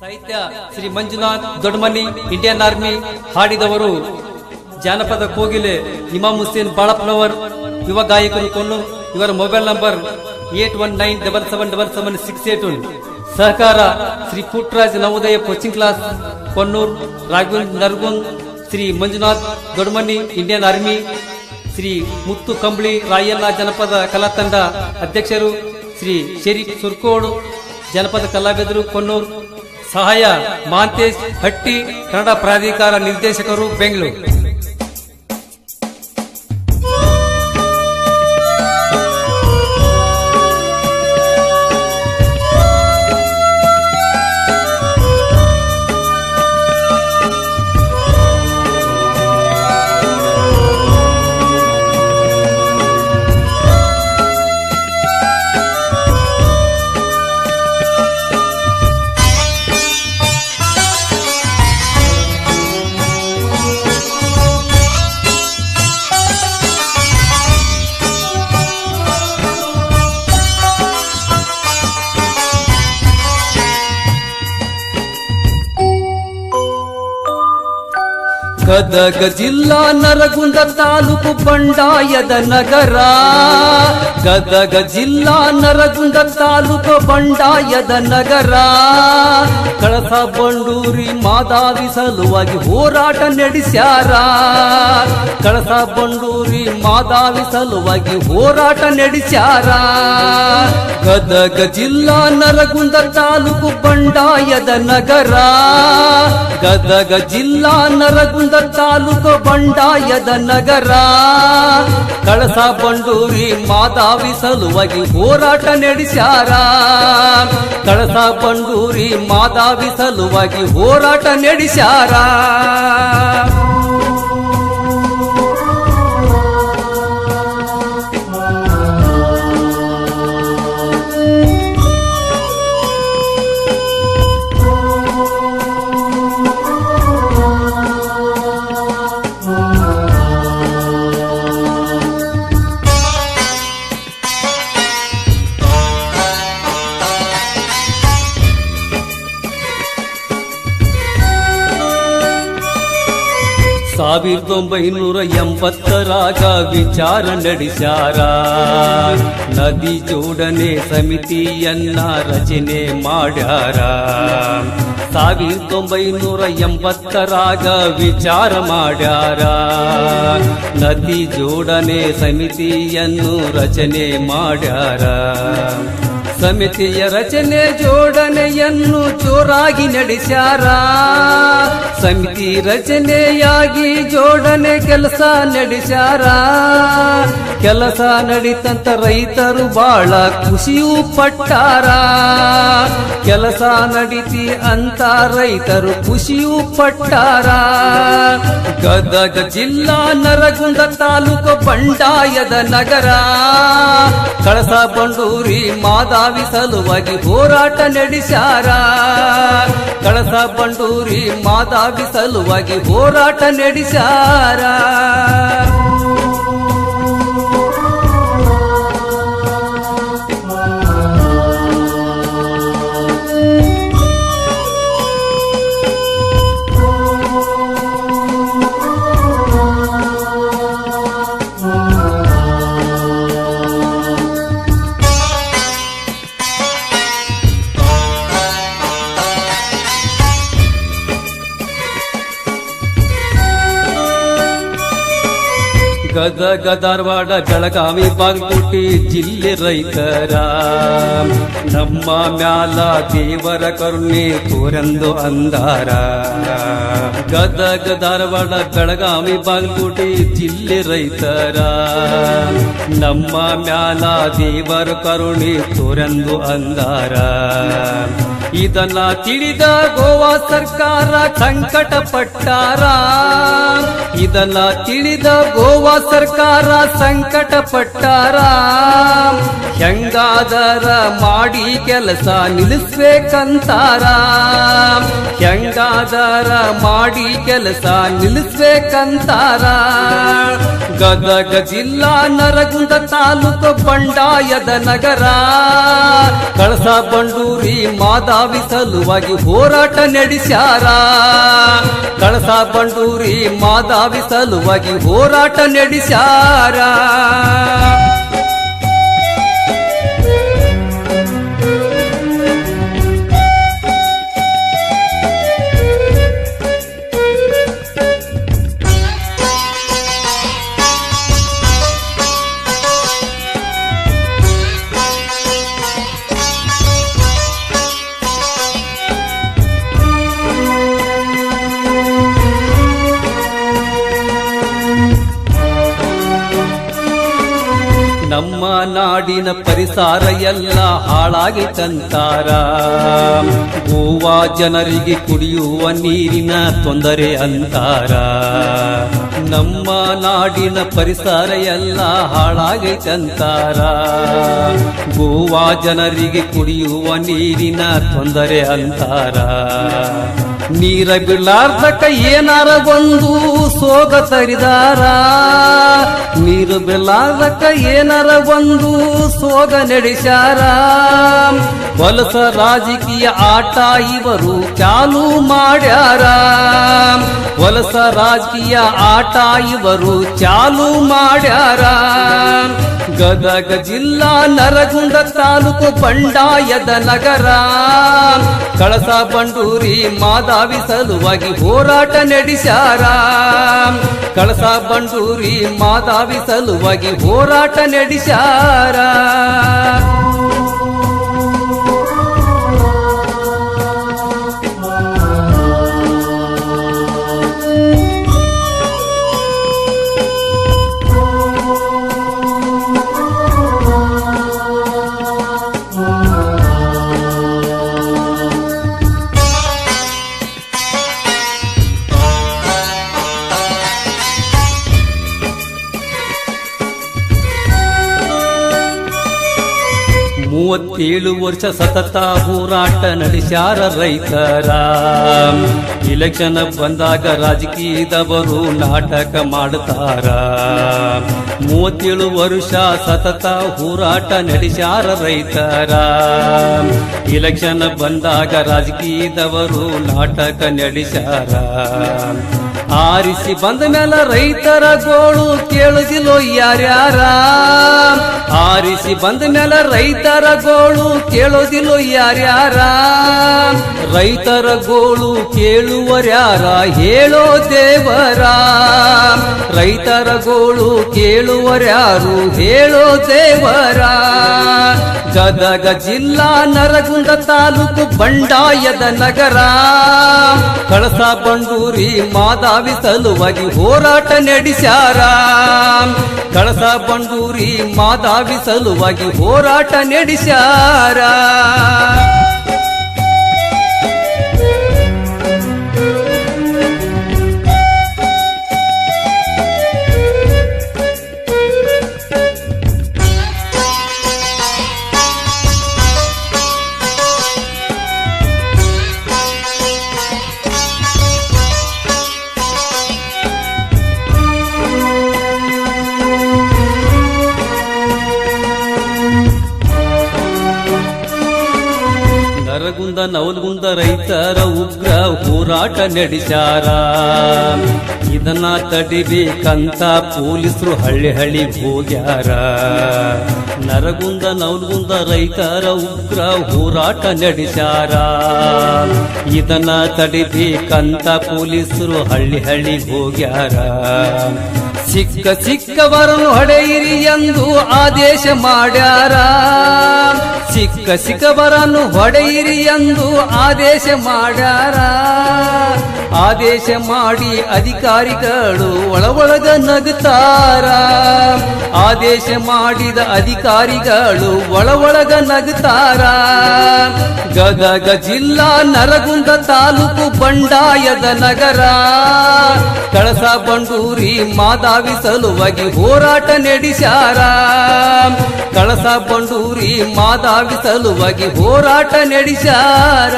ಸಾಹಿತ್ಯ Shri Manjunath Doddamani Indian army ಹಾಡಿದವರು ಜಾನಪದ ಕೋಗಿಲೆ ಇಮಾಮ್ ಹುಸೇನ್ ಬಾಳಪ್ಪನವರ್, ಯುವ ಗಾಯಕರು ಕೊನ್ನು, ಇವರ mobile number eight one nine double seven double seven six eight one. ಸಹಕಾರ Shri Putraj Navodaya coaching class Konnur, Raghavendra Nargund, Shri Manjunath Doddamani Indian army Shri Muttu Kambali ರಾಯಲ್ಲ ಜನಪದ ಕಲಾ ತಂಡ ಅಧ್ಯಕ್ಷರು, ಶ್ರೀ ಶರೀಫ್ ಸುರ್ಕೋಡ್ ಜನಪದ ಕಲಾವಿದರು ಕೊನ್ನೂರು ಸಹಾಯ ಮಾಂತೇಶ್ ಹಟ್ಟಿ ಕನ್ನಡ ಪ್ರಾಧಿಕಾರ ನಿರ್ದೇಶಕರು ಬೆಂಗಳೂರು. ಗದಗ ಜಿಲ್ಲಾ ನರಗುಂದ ತಾಲೂಕು ಬಂಡಾಯದ ನಗರ. ಗದಗ ಜಿಲ್ಲಾ ನರಗುಂದ ತಾಲೂಕು ಬಂಡಾಯದ ನಗರ. ಕಳಸ ಬಂಡೂರಿ ಮಾದಾವಿ ಸಲುವಾಗಿ ಹೋರಾಟ ನಡೆಸ್ಯಾರ. ಕಳಸ ಬಂಡೂರಿ ಮಾದಾವಿ ಸಲುವಾಗಿ ಹೋರಾಟ ನಡೆಸ್ಯಾರ. ಗದಗ ಜಿಲ್ಲಾ ನರಗುಂದ ತಾಲೂಕು ಬಂಡಾಯದ ನಗರ. ಗದಗ ಜಿಲ್ಲಾ ನರಗುಂದ ತಾಲೂಕು ಬಂಡಾಯದ ನಗರ. ಕಳಸ ಬಂಡೂರಿ ಮಾದಾವಿ ಸಲುವಾಗಿ ಹೋರಾಟ ನಡೆಸ್ಯಾರ. ಕಳಸ ಬಂಡೂರಿ ಮಾದಾವಿ ಸಲುವಾಗಿ ಹೋರಾಟ ನಡೆಸ್ಯಾರ. ಸಾವಿರದ ಒಂಬೈನೂರ ಎಂಬತ್ತರಾಗ ವಿಚಾರ ನಡೆಸ್ಯಾರ ನದಿ ಜೋಡಣೆ ಸಮಿತಿಯನ್ನ ರಚನೆ ಮಾಡ್ಯಾರ. ಸಾವಿರದ ಒಂಬೈನೂರ ಎಂಬತ್ತರಾಗ ವಿಚಾರ ಮಾಡ್ಯಾರ. ನದಿ ಜೋಡಣೆ ಸಮಿತಿಯನ್ನು ರಚನೆ ಮಾಡ್ಯಾರ. ಸಮಿತಿಯ ರಚನೆ ಜೋಡಣೆಯನ್ನು ಜೋರಾಗಿ ನಡೆಸ್ಯಾರ. ಸಮಿತಿ ರಚನೆಯಾಗಿ ಜೋಡಣೆ ಕೆಲಸ ನಡೆಸ್ಯಾರ. ಕೆಲಸ ನಡೀತಂತ ರೈತರು ಬಹಳ ಖುಷಿಯೂ ಪಟ್ಟಾರ. ಕೆಲಸ ನಡೀತಿ ಅಂತ ರೈತರು ಖುಷಿಯೂ ಪಟ್ಟಾರ. ಗದಗ ಜಿಲ್ಲಾ ನರಗುಂದ ತಾಲೂಕು ಬಂಡಾಯದ ನಗರ. ಕಳಸ ಬಂಡೂರಿ ಮಾದಾವಿ ಸಲುವಾಗಿ ಹೋರಾಟ ನಡೆಸಾರ ಕಳಸ ಬಂಡೂರಿ ಮಾದಾವಿ ಸಲುವಾಗಿ ಹೋರಾಟ ನಡೆಸ್ಯಾರ. ಗದಗ ಧಾರವಾಡ, ಬೆಳಗಾವಿ, ಬಾಗಲಕೋಟೆ ಜಿಲ್ಲೆ ರೈತರ. ನಮ್ಮ ಮ್ಯಾಲ ದೇವರ ಕರುಣೆ ತೋರೆಂದು ಅಂದಾರ. ಗದಗ ಧಾರವಾಡ, ಬೆಳಗಾವಿ, ಬಾಗಲಕೋಟೆ ಜಿಲ್ಲೆ ರೈತರ. ನಮ್ಮ ಮ್ಯಾಲ ದೇವರ ಕರುಣೆ ತೋರೆಂದು ಅಂದಾರ. ಇದನ್ನ ತಿಳಿದ ಗೋವಾ ಸರ್ಕಾರ ಸಂಕಟ ಪಟ್ಟಾರ ಇದನ್ನ ತಿಳಿದ ಗೋವಾ ಸರ್ಕಾರ ಸಂಕಟ ಪಟ್ಟಾರ ಹೆಂಗಾದರ ಮಾಡಿ ಕೆಲಸ ನಿಲ್ಲಿಸ್ಬೇಕಂತಾರ? ಹೆಂಗಾದರ ಮಾಡಿ ಕೆಲಸ ನಿಲ್ಲಿಸ್ಬೇಕಂತಾರ? ಗದಗ ಜಿಲ್ಲಾ ನರಗುಂದ ತಾಲೂಕು ಬಂಡಾಯದ ನಗರ. ಕಳಸ ಬಂಡೂರಿ ಮಾದಾವಿ ಸಲುವಾಗಿ ಹೋರಾಟ ನಡೆಸ್ಯಾರ. ಕಳಸ ಬಂಡೂರಿ ಮಾದಾವಿ ಸಲುವಾಗಿ ಹೋರಾಟ ನಡೆಸ್ಯಾರ. ನಾಡಿನ ಪರಿಸರ ಎಲ್ಲ ಹಾಳಾಗಿ ತಂತಾರ. ಗೋವಾ ಜನರಿಗೆ ಕುಡಿಯುವ ನೀರಿನ ತೊಂದರೆ ಅಂತಾರ. ನಮ್ಮ ನಾಡಿನ ಪರಿಸರ ಎಲ್ಲ ಹಾಳಾಗಿ ತಂತಾರ. ಗೋವಾ ಜನರಿಗೆ ಕುಡಿಯುವ ನೀರಿನ ತೊಂದರೆ ಅಂತಾರ. ನೀರ ಬಿಡ್ಲಾರ್ದಕ್ಕ ಏನಾರ ಒಂದು ಸೋಗ ತರಿದಾರ. ನೀರು ಬಿಡ್ಲಾರ್ದಕ್ಕ ಏನಾರ ಒಂದು ಸೋಗ ನಡೆಸ್ಯಾರ. ವಲಸ ರಾಜಕೀಯ ಆಟ ಇವರು ಚಾಲು ಮಾಡ್ಯಾರ. ವಲಸ ರಾಜಕೀಯ ಆಟ ಇವರು ಚಾಲು ಮಾಡ್ಯಾರ. ಗದಗ ಜಿಲ್ಲಾ ನರಗುಂದ ತಾಲೂಕು ಬಂಡಾಯದ ನಗರ. ಕಳಸ ಬಂಡೂರಿ ಮಾದಾವಿ ಸಲುವಾಗಿ ಹೋರಾಟ ನಡೆಸ್ಯಾರ. ಕಳಸ ಬಂಡೂರಿ ಮಾದಾವಿ ಸಲುವಾಗಿ ಹೋರಾಟ ನಡೆಸ್ಯಾರ. ಮೂವತ್ತೇಳು ವರ್ಷ ಸತತ ಹೋರಾಟ ನಡೆಸ್ಯಾರ ರೈತರ. ಇಲೆಕ್ಷನ್ ಬಂದಾಗ ರಾಜಕೀಯದವರು ನಾಟಕ ಮಾಡ್ತಾರ. ಮೂವತ್ತೇಳು ವರ್ಷ ಸತತ ಹೋರಾಟ ನಡೆಸ್ಯಾರ ರೈತರ. ಇಲೆಕ್ಷನ್ ಬಂದಾಗ ರಾಜಕೀಯದವರು ನಾಟಕ ನಡೆಸ್ಯಾರ. ಆರಿಸಿ ಬಂದ ಮೇಲೆ ರೈತರ ಗೋಳು ಕೇಳುದಿಲ್ಲೋ ಯಾರ್ಯಾರ. ಆರಿಸಿ ಬಂದ ಮೇಲೆ ರೈತರ ಗೋಳು ಕೇಳೋದಿಲ್ಲೋ ಯಾರ್ಯಾರ? ರೈತರ ಗೋಳು ಕೇಳುವರ್ಯಾರ? ಹೇಳೋ ದೇವರ? ರೈತರ ಗೋಳು ಕೇಳುವರ್ಯಾರು? ಹೇಳೋ ದೇವರ? ಗದಗ ಜಿಲ್ಲಾ ನರಗುಂದ ತಾಲೂಕು ಬಂಡಾಯದ ನಗರ. ಕಳಸ ಬಂಡೂರಿ ಮಾದಾವಿ ಸಲುವಾಗಿ ಹೋರಾಟ ನಡೆಸ್ಯಾರ. ಕಳಸ ಬಂಡೂರಿ ಮಾದಾವಿ ಸಲುವಾಗಿ ಹೋರಾಟ ನಡೆಸ್ಯಾರ. ನರಗುಂದ ನವಲ್ಗುಂದ ರೈತರ ಉಗ್ರ ಹೋರಾಟ ನಡೆಸ್ಯಾರ ಇದನ್ನ ತಡಿಬೇಕಂತ ಪೊಲೀಸರು ಹಳ್ಳಿ ಹಳ್ಳಿ ಹೋಗ್ಯಾರ. ನರಗುಂದ ನವಲ್ಗುಂದ ರೈತರ ಉಗ್ರ ಹೋರಾಟ ನಡೆಸ್ಯಾರ ಇದನ್ನ ತಡಿಬೇಕಂತ ಪೊಲೀಸರು ಹಳ್ಳಿ ಹಳ್ಳಿ ಹೋಗ್ಯಾರ. ಸಿಕ್ಕ ಸಿಕ್ಕವರನ್ನು ಹೊಡೆಯಿರಿ ಎಂದು ಆದೇಶ ಮಾಡ್ಯಾರ. ಸಿಕ್ಕ ಸಿಕ್ಕವರನ್ನು ಹೊಡೆಯಿರಿ ಎಂದು ಆದೇಶ ಮಾಡ್ಯಾರ. ಆದೇಶ ಮಾಡಿ ಅಧಿಕಾರಿಗಳು ಒಳ ಒಳಗ ನಗುತ್ತಾರ. ಆದೇಶ ಮಾಡಿದ ಅಧಿಕಾರಿಗಳು ಒಳ ಒಳಗ ನಗುತ್ತಾರ ಗದಗ ಜಿಲ್ಲಾ ನರಗುಂದ ತಾಲೂಕು ಬಂಡಾಯದ ನಗರ. ಕಳಸ ಬಂಡೂರಿ ಮಾದಾವಿ ಸಲುವಾಗಿ ಹೋರಾಟ ನಡೆಸ್ಯಾರ. ಕಳಸ ಬಂಡೂರಿ ಮಾದಾವಿ ಸಲುವಾಗಿ ಹೋರಾಟ ನಡೆಸ್ಯಾರ.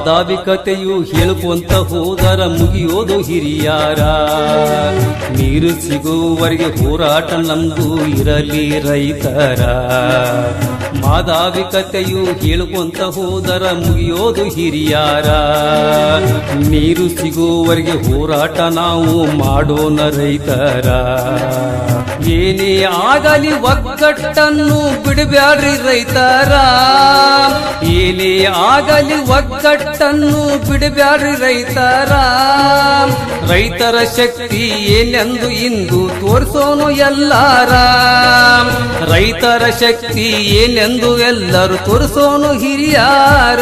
ಮಾದಾವಿ ಹೇಳುವಂತ ಹೋದರ ಮುಗಿಯೋದು ಹಿರಿಯಾರ. ನೀರು ಸಿಗುವವರೆಗೆ ಹೋರಾಟ ನಮ್ದು ಇರಲಿ ರೈತರ. ಮಾದಾವಿಕತೆಯು ಹೇಳುವಂತ ಹೋದರ ಮುಗಿಯೋದು ಹಿರಿಯಾರ. ನೀರು ಸಿಗುವವರೆಗೆ ಹೋರಾಟ ನಾವು ಮಾಡೋಣ ರೈತರ. ಏನೇ ಆಗಲಿ ಒಗ್ಗಟ್ಟನ್ನು ಬಿಡಬ್ಯಾಡ್ರಿ ರೈತರ. ಏನೇ ಆಗಲಿ ಒಗ್ಗಟ್ಟನ್ನು ಬಿಡಬ್ಯಾಡ್ರಿ ರೈತರ. ರೈತರ ಶಕ್ತಿ ಏನೆಂದು ಇಂದು ತೋರಿಸೋನು ಎಲ್ಲಾರ. ರೈತರ ಶಕ್ತಿ ಏನೆಂದು ಎಲ್ಲರೂ ತೋರಿಸೋನು ಹಿರಿಯಾರ.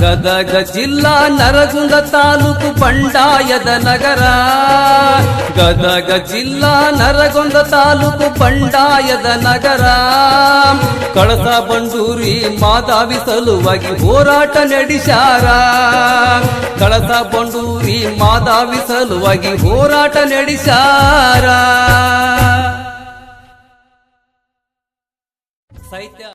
ಗದಗ ಜಿಲ್ಲಾ ನರಗುಂದ ತಾಲೂಕು ಬಂಡಾಯದ ನಗರ. ಗದಗ ಜಿಲ್ಲಾ ನರಗೊಂದ ತಾಲೂಕು ಬಂಡಾಯದ ನಗರ. ಕಳಸ ಬಂಡೂರಿ ಮಾದಾವಿ ಸಲುವಾಗಿ ಹೋರಾಟ ನಡೆಸಾರ ಕಳಸ ಬಂಡೂರಿ ಮಾದಾವಿ ಸಲುವಾಗಿ ಹೋರಾಟ ನಡೆಸಾರ ಸಾಹಿತ್ಯ